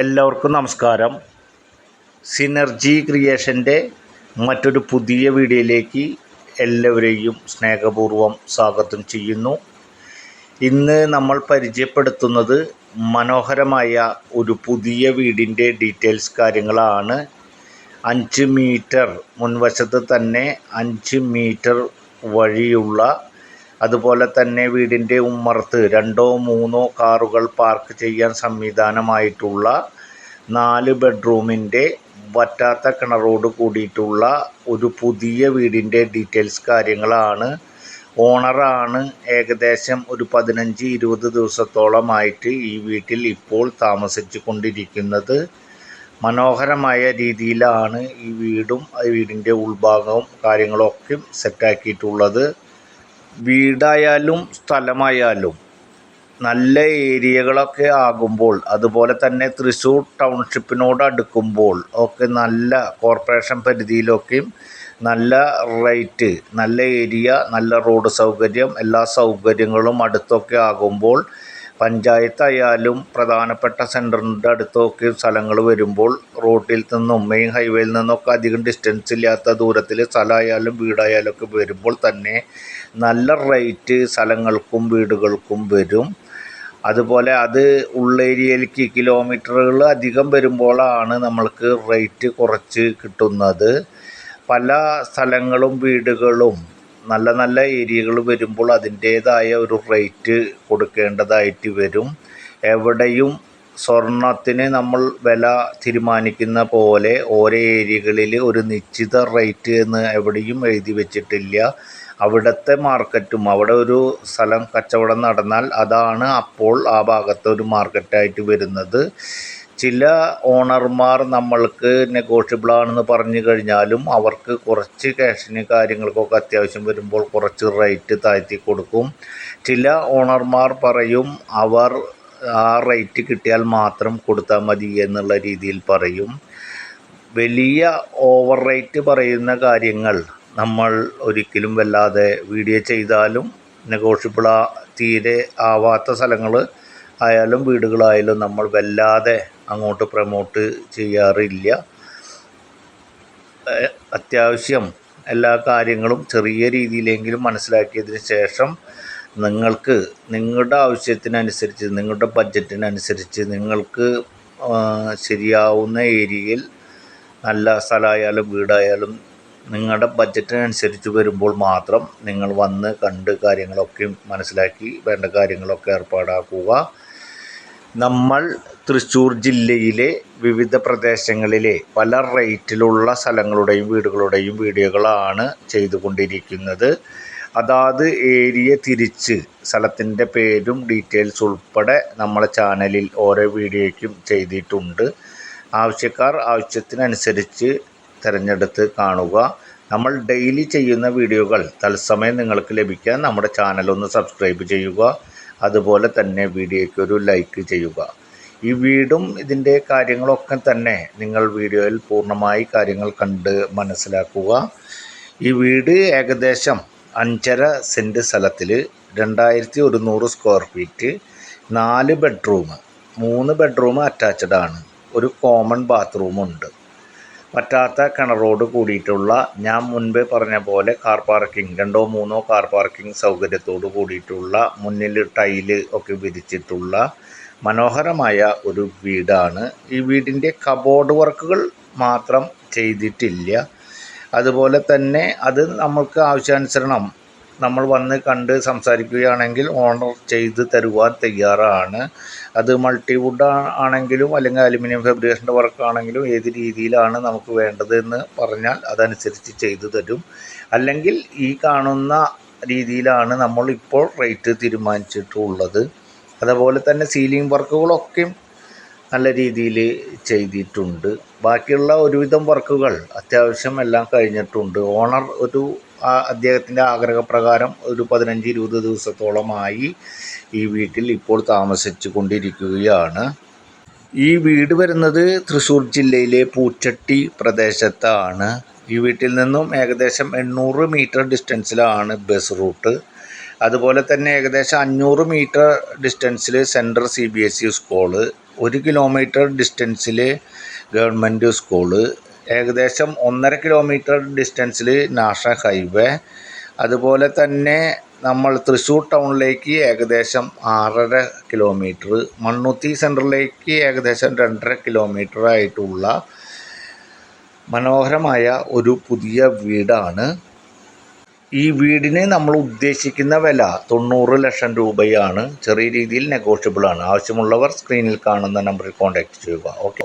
എല്ലാവർക്കും നമസ്കാരം. സിനർജി ക്രിയേഷന്റെ മറ്റൊരു പുതിയ വീഡിയോയിലേക്ക് എല്ലാവരെയും സ്നേഹപൂർവം സ്വാഗതം ചെയ്യുന്നു. ഇന്ന് നമ്മൾ പരിചയപ്പെടുത്തുന്നത് മനോഹരമായ ഒരു പുതിയ വീടിന്റെ ഡീറ്റെയിൽസ് കാര്യങ്ങളാണ്. അഞ്ച് മീറ്റർ മുൻവശത്ത് തന്നെ അഞ്ച് മീറ്റർ വഴിയുള്ള അതുപോലെ തന്നെ വീടിന്റെ ഉമ്മർത്ത് രണ്ടോ മൂന്നോ കാറുകൾ പാർക്ക് ചെയ്യാൻ സംവിധാനമായിട്ടുള്ള നാല് ബെഡ്റൂമിന്റെ വറ്റാത്ത കിണറോട് കൂടിയിട്ടുള്ള ഒരു പുതിയ വീടിന്റെ ഡീറ്റെയിൽസ് കാര്യങ്ങളാണ്. ഓണറാണ് ഏകദേശം ഒരു പതിനഞ്ച് ഇരുപത് ദിവസത്തോളമായിട്ട് ഈ വീട്ടിൽ ഇപ്പോൾ താമസിച്ചു കൊണ്ടിരിക്കുന്നത് മനോഹരമായ രീതിയിലാണ് ഈ വീടും വീടിന്റെ ഉൾഭാഗവും കാര്യങ്ങളൊക്കെ സെറ്റാക്കിയിട്ടുള്ളത് വീടായാലും സ്ഥലമായാലും നല്ല ഏരിയകളൊക്കെ ആകുമ്പോൾ അതുപോലെ തന്നെ തൃശ്ശൂർ ടൗൺഷിപ്പിനോട് അടുക്കുമ്പോൾ ഒക്കെ നല്ല കോർപ്പറേഷൻ പരിധിയിലൊക്കെയും നല്ല റേറ്റ് നല്ല ഏരിയ നല്ല റോഡ് സൗകര്യം എല്ലാ സൗകര്യങ്ങളും അടുത്തൊക്കെ ആകുമ്പോൾ പഞ്ചായത്തായാലും പ്രധാനപ്പെട്ട സെന്ററിന്റെ അടുത്തൊക്കെ സ്ഥലങ്ങൾ വരുമ്പോൾ റോഡിൽ നിന്നും മെയിൻ ഹൈവേയിൽ നിന്നൊക്കെ അധികം ഡിസ്റ്റൻസ് ഇല്ലാത്ത ദൂരത്തിൽ സ്ഥലമായാലും വീടായാലും ഒക്കെ വരുമ്പോൾ തന്നെ നല്ല റേറ്റ് സ്ഥലങ്ങൾക്കും വീടുകൾക്കും വരും. അതുപോലെ അത് ഉള്ളേരിയയിലേക്ക് കിലോമീറ്ററുകൾ അധികം വരുമ്പോഴാണ് നമ്മൾക്ക് റേറ്റ് കുറച്ച് കിട്ടുന്നത്. പല സ്ഥലങ്ങളും വീടുകളും നല്ല നല്ല ഏരിയകൾ വരുമ്പോൾ അതിന്റേതായ ഒരു റേറ്റ് കൊടുക്കേണ്ടതായിട്ട് വരും. എവിടെയും സ്വർണത്തിന് നമ്മൾ വില തീരുമാനിക്കുന്ന പോലെ ഓരോ ഏരിയകളിൽ ഒരു നിശ്ചിത റേറ്റ് എന്ന് എവിടെയും എഴുതി വെച്ചിട്ടില്ല. അവിടുത്തെ മാർക്കറ്റും അവിടെ ഒരു സ്ഥലം കച്ചവടം നടന്നാൽ അതാണ് അപ്പോൾ ആ ഭാഗത്തെ ഒരു മാർക്കറ്റായിട്ട് വരുന്നത്. ചില ഓണർമാർ നമ്മൾക്ക് നെഗോഷ്യബിൾ ആണെന്ന് പറഞ്ഞു കഴിഞ്ഞാലും അവർക്ക് കുറച്ച് ക്യാഷിന് കാര്യങ്ങൾക്കൊക്കെ അത്യാവശ്യം വരുമ്പോൾ കുറച്ച് റേറ്റ് താഴ്ത്തി കൊടുക്കും. ചില ഓണർമാർ പറയും അവർ ആ റേറ്റ് കിട്ടിയാൽ മാത്രം കൊടുത്താൽ മതി എന്നുള്ള രീതിയിൽ പറയും. വലിയ ഓവർ റേറ്റ് പറയുന്ന കാര്യങ്ങൾ നമ്മൾ ഒരിക്കലും വല്ലാതെ വീഡിയോ ചെയ്താലും നെഗോഷ്യബിൾ തീരെ ആവാത്ത സ്ഥലങ്ങൾ ആയാലും വീടുകളായാലും നമ്മൾ വല്ലാതെ അങ്ങോട്ട് പ്രമോട്ട് ചെയ്യാറില്ല. അത്യാവശ്യം എല്ലാ കാര്യങ്ങളും ചെറിയ രീതിയിലെങ്കിലും മനസ്സിലാക്കിയതിന് ശേഷം നിങ്ങൾക്ക് നിങ്ങളുടെ ആവശ്യത്തിനനുസരിച്ച് നിങ്ങളുടെ ബഡ്ജറ്റിനനുസരിച്ച് നിങ്ങൾക്ക് ശരിയാവുന്ന ഏരിയയിൽ നല്ല സ്ഥലമായാലും വീടായാലും നിങ്ങളുടെ ബഡ്ജറ്റിനനുസരിച്ച് വരുമ്പോൾ മാത്രം നിങ്ങൾ വന്ന് കണ്ട് കാര്യങ്ങളൊക്കെ മനസ്സിലാക്കി വേണ്ട കാര്യങ്ങളൊക്കെ ഏർപ്പാടാക്കുക. നമ്മൾ തൃശ്ശൂർ ജില്ലയിലെ വിവിധ പ്രദേശങ്ങളിലെ പല റേറ്റിലുള്ള സ്ഥലങ്ങളുടെയും വീടുകളുടെയും വീഡിയോകളാണ് ചെയ്തുകൊണ്ടിരിക്കുന്നത്. അതാത് ഏരിയ തിരിച്ച് സ്ഥലത്തിന്റെ പേരും ഡീറ്റെയിൽസ് ഉൾപ്പെടെ നമ്മളെ ചാനലിൽ ഓരോ വീഡിയോയ്ക്കും ചെയ്തിട്ടുണ്ട്. ആവശ്യക്കാർ ആവശ്യത്തിനനുസരിച്ച് തിരഞ്ഞെടുത്ത് കാണുക. നമ്മൾ ഡെയിലി ചെയ്യുന്ന വീഡിയോകൾ തത്സമയം നിങ്ങൾക്ക് ലഭിക്കാൻ നമ്മുടെ ചാനൽ ഒന്ന് സബ്സ്ക്രൈബ് ചെയ്യുക. അതുപോലെ തന്നെ വീഡിയോയ്ക്ക് ഒരു ലൈക്ക് ചെയ്യുക. ഈ വീടും ഇതിന്റെ കാര്യങ്ങളൊക്കെ തന്നെ നിങ്ങൾ വീഡിയോയിൽ പൂർണമായി കാര്യങ്ങൾ കണ്ട് മനസ്സിലാക്കുക. ഈ വീട് ഏകദേശം അഞ്ചര സെന്റ് സ്ഥലത്തിൽ രണ്ടായിരത്തി ഒരുന്നൂറ് സ്ക്വയർ ഫീറ്റ് നാല് ബെഡ്റൂം മൂന്ന് ബെഡ്റൂം അറ്റാച്ച്ഡ് ആണ്. ഒരു കോമൺ ബാത്റൂമുണ്ട് പറ്റാത്ത കിണറോട് കൂടിയിട്ടുള്ള ഞാൻ മുൻപേ പറഞ്ഞ പോലെ കാർ പാർക്കിംഗ് രണ്ടോ മൂന്നോ കാർ പാർക്കിംഗ് സൗകര്യത്തോട് കൂടിയിട്ടുള്ള മുന്നിൽ ടൈൽ ഒക്കെ വിരിച്ചിട്ടുള്ള മനോഹരമായ ഒരു വീടാണ്. ഈ വീടിന്റെ കബോർഡ് വർക്കുകൾ മാത്രം ചെയ്തിട്ടില്ല. അതുപോലെ തന്നെ അത് നമ്മൾക്ക് ആവശ്യാനുസരണം നമ്മൾ വന്ന് കണ്ട് സംസാരിക്കുകയാണെങ്കിൽ ഓണർ ചെയ്ത് തരുവാൻ തയ്യാറാണ്. അത് മൾട്ടിവുഡ് ആണെങ്കിലും അല്ലെങ്കിൽ അലുമിനിയം ഫെബ്രിക്കേഷന്റെ വർക്ക് ആണെങ്കിലും ഏത് രീതിയിലാണ് നമുക്ക് വേണ്ടതെന്ന് പറഞ്ഞാൽ അതനുസരിച്ച് ചെയ്തു തരും. അല്ലെങ്കിൽ ഈ കാണുന്ന രീതിയിലാണ് നമ്മൾ ഇപ്പോൾ റേറ്റ് തീരുമാനിച്ചിട്ടുള്ളത്. അതുപോലെ തന്നെ സീലിംഗ് വർക്കുകളൊക്കെയും നല്ല രീതിയിൽ ചെയ്തിട്ടുണ്ട്. ബാക്കിയുള്ള ഒരുവിധം വർക്കുകൾ അത്യാവശ്യം എല്ലാം കഴിഞ്ഞിട്ടുണ്ട്. ഓണർ ഒരു അദ്ദേഹത്തിന്റെ ആഗ്രഹപ്രകാരം ഒരു പതിനഞ്ച് ഇരുപത് ദിവസത്തോളമായി ഈ വീട്ടിൽ ഇപ്പോൾ താമസിച്ചു കൊണ്ടിരിക്കുകയാണ് ഈ വീട് വരുന്നത് തൃശ്ശൂർ ജില്ലയിലെ പൂച്ചട്ടി പ്രദേശത്താണ്. ഈ വീട്ടിൽ നിന്നും ഏകദേശം എണ്ണൂറ് മീറ്റർ ഡിസ്റ്റൻസിലാണ് ബസ് റൂട്ട്. അതുപോലെ തന്നെ ഏകദേശം അഞ്ഞൂറ് metre ഡിസ്റ്റൻസിൽ central C B S E school ഒരു കിലോമീറ്റർ ഡിസ്റ്റൻസിൽ ഗവൺമെന്റ് സ്കൂൾ ഏകദേശം ഒന്നര കിലോമീറ്റർ ഡിസ്റ്റൻസിൽ നാഷണൽ ഹൈവേ അതുപോലെ തന്നെ നമ്മൾ തൃശ്ശൂർ ടൗണിലേക്ക് ഏകദേശം ആറര കിലോമീറ്റർ മണ്ണുത്തി സെന്ററിലേക്ക് ഏകദേശം രണ്ടര കിലോമീറ്റർ ആയിട്ടുള്ള മനോഹരമായ ഒരു പുതിയ വീടാണ്. ഈ വീടിന് നമ്മൾ ഉദ്ദേശിക്കുന്ന വില തൊണ്ണൂറ് ലക്ഷം രൂപയാണ്. ചെറിയ രീതിയിൽ നെഗോഷ്യബിൾ ആണ്. ആവശ്യമുള്ളവർ സ്ക്രീനിൽ കാണുന്ന നമ്പറിൽ കോൺടാക്റ്റ് ചെയ്യുക. ഓക്കെ